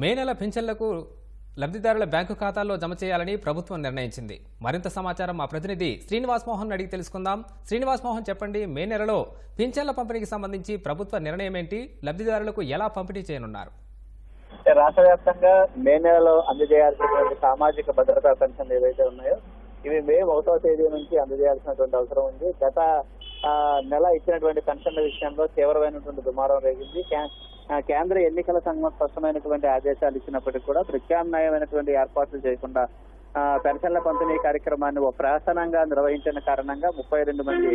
మే నెల పింఛన్లకు లబ్ధిదారుల బ్యాంకు ఖాతాల్లో జమ చేయాలని ప్రభుత్వం నిర్ణయించింది. మరింత సమాచారం మా ప్రతినిధి శ్రీనివాస్ మోహన్ అడిగి తెలుసుకుందాం. శ్రీనివాస్ మోహన్ చెప్పండి మే నెలలో పింఛన్ల పంపిణీకి సంబంధించి ప్రభుత్వ నిర్ణయం ఏంటి? లబ్ధిదారులకు ఎలా పంపిణీ చేయనున్నారు? రాష్ట్ర వ్యాప్తంగా మే నెలలో అందజేయాల్సినటువంటి సామాజిక భద్రతా పెన్షన్లు ఏవైతే ఉన్నాయో ఇవి మే ఒకటో తేదీ నుంచి అందజేయాల్సినటువంటి అవసరం ఉంది. గత నెల ఇచ్చినటువంటి పెన్షన్ల విషయంలో తీవ్రమైనటువంటి దుమారం రేగింది. కేంద్ర ఎన్నికల సంఘం స్పష్టమైనటువంటి ఆదేశాలు ఇచ్చినప్పటికీ కూడా ప్రత్యామ్నాయమైనటువంటి ఏర్పాట్లు చేయకుండా పెన్షన్ల పంపిణీ కార్యక్రమాన్ని ఒక ప్రహసనంగా నిర్వహించిన కారణంగా ముప్పై రెండు మంది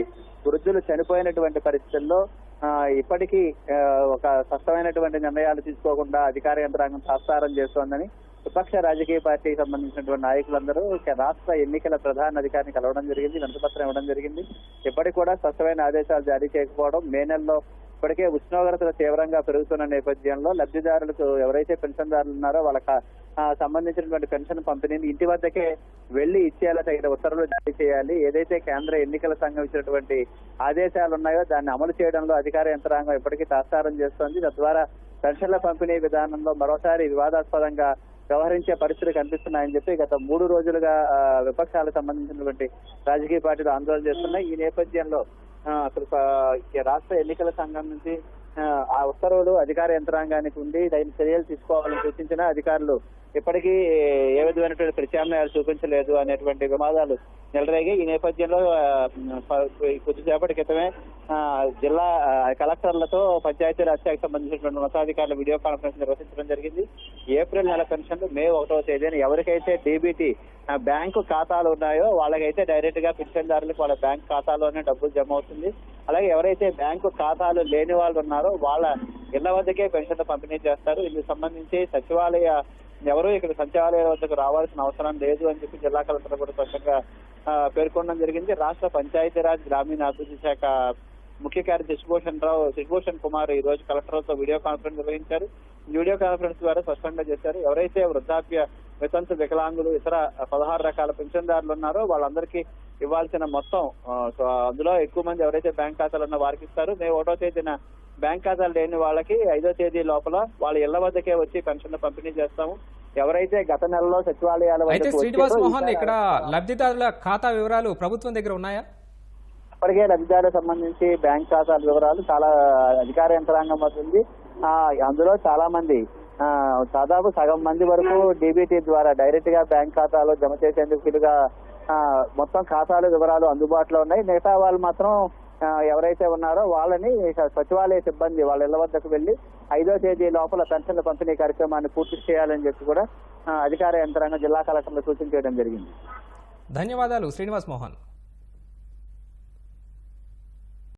వృద్ధులు చనిపోయినటువంటి పరిస్థితుల్లో ఇప్పటికీ ఒక స్పష్టమైనటువంటి నిర్ణయాలు తీసుకోకుండా అధికార యంత్రాంగం సాస్తారం చేస్తోందని విపక్ష రాజకీయ పార్టీకి సంబంధించినటువంటి నాయకులందరూ రాష్ట్ర ఎన్నికల ప్రధాన అధికారిని కలవడం జరిగింది వినతిపత్రం ఇవ్వడం జరిగింది. ఇప్పటికి కూడా స్పష్టమైన ఆదేశాలు జారీ చేయకపోవడం మే నెలలో ఇప్పటికే ఉష్ణోగ్రతలు తీవ్రంగా పెరుగుతున్న నేపథ్యంలో లబ్ధిదారులకు ఎవరైతే పెన్షన్దారులు ఉన్నారో వాళ్ళకి సంబంధించినటువంటి పెన్షన్ పంపిణీని ఇంటి వద్దకే వెళ్ళి ఇచ్చేలా తగిన ఉత్తర్వులు జారీ చేయాలి. ఏదైతే కేంద్ర ఎన్నికల సంఘం ఇచ్చినటువంటి ఆదేశాలు ఉన్నాయో దాన్ని అమలు చేయడంలో అధికార యంత్రాంగం ఇప్పటికీ తాత్సారం చేస్తోంది. తద్వారా పెన్షన్ల పంపిణీ విధానంలో మరోసారి వివాదాస్పదంగా వ్యవహరించే పరిస్థితులు కనిపిస్తున్నాయని చెప్పి గత మూడు రోజులుగా విపక్షాలకు సంబంధించినటువంటి రాజకీయ పార్టీలు ఆందోళన చేస్తున్నాయి. ఈ నేపథ్యంలో అసలు రాష్ట్ర ఎన్నికల సంఘం నుంచి ఆ, ఉత్తర్వులు అధికార యంత్రాంగానికి ఉండి దాని చర్యలు తీసుకోవాలని సూచించిన అధికారులు ఇప్పటికీ ఏ విధమైనటువంటి ప్రత్యామ్నాయాలు చూపించలేదు అనేటువంటి వివాదాలు నిలరేగి ఈ నేపథ్యంలో కొద్దిసేపటి క్రితమే జిల్లా కలెక్టర్లతో పంచాయతీరాజ్ శాఖకు సంబంధించినటువంటి ఉన్నతాధికారులు వీడియో కాన్ఫరెన్స్ నిర్వహించడం జరిగింది. ఏప్రిల్ నెల పెన్షన్లు మే ఒకటో తేదీన ఎవరికైతే డీబీటీ బ్యాంకు ఖాతాలు ఉన్నాయో వాళ్ళకైతే డైరెక్ట్గా పెన్షన్దారులకు వాళ్ళ బ్యాంక్ ఖాతాలోనే డబ్బులు జమ అవుతుంది. అలాగే ఎవరైతే బ్యాంకు ఖాతాలు లేని వాళ్ళు ఉన్నారో వాళ్ళ ఇళ్ళ వద్దకే పెన్షన్లు పంపిణీ చేస్తారు. ఇందుకు సంబంధించి సచివాలయ ఎవరు ఇక్కడ సచివాలయాల వద్దకు రావాల్సిన అవసరం లేదు అని చెప్పి జిల్లా కలెక్టర్ కూడా స్పష్టంగా పేర్కొనడం జరిగింది. రాష్ట్ర పంచాయతీరాజ్ గ్రామీణాభివృద్ధి శాఖ ముఖ్య కార్యదర్శి శశిభూషణ్ రావు శశిభూషణ్ కుమార్ ఈ రోజు కలెక్టర్లతో వీడియో కాన్ఫరెన్స్ నిర్వహించారు. వీడియో కాన్ఫరెన్స్ ద్వారా స్పష్టంగా చేశారు. ఎవరైతే వృద్ధాప్య వితంతు వికలాంగులు ఇతర పదహారు రకాల పెన్షన్దారులు ఉన్నారో వాళ్ళందరికీ ఇవ్వాల్సిన మొత్తం అందులో ఎక్కువ మంది ఎవరైతే బ్యాంక్ ఖాతాలు ఉన్న వారికి ఇస్తారు మే ఒకటో తేదీన బ్యాంక్ ఖాతాలు లేని వాళ్ళకి ఐదో తేదీ లోపల వాళ్ళ ఇళ్ళ వద్దకే వచ్చి పెన్షన్ పంపిణీ చేస్తాము. ఎవరైతే గత నెలలో సచివాలయాల అయితే శ్రీనివాస్ మోహన్ ఇక్కడ లబ్ధిదారుల ఖాతా వివరాలు ప్రభుత్వం దగ్గర ఉన్నాయా? ఇప్పటికే లబ్ధిదారులకు సంబంధించి బ్యాంక్ ఖాతాల వివరాలు చాలా అధికార యంత్రాంగం ఆ, అందులో చాలా మంది దాదాపు సగం మంది వరకు డీబీటీ ద్వారా డైరెక్ట్గా బ్యాంక్ ఖాతాలో జమ చేసేందుకు వీలుగా మొత్తం ఖాతాలు వివరాలు అందుబాటులో ఉన్నాయి. మిగతా వాళ్ళు మాత్రం ఎవరైతే ఉన్నారో వాళ్ళని సచివాలయ సిబ్బంది వాళ్ళ ఇళ్ళ వద్దకు వెళ్ళి ఐదో తేదీ లోపల పెన్షన్ల పంపిణీ కార్యక్రమాన్ని పూర్తి చేయాలని చెప్పి కూడా అధికార యంత్రాంగం జిల్లా కలెక్టర్లు సూచన చేయడం జరిగింది. ధన్యవాదాలు శ్రీనివాస్ మోహన్.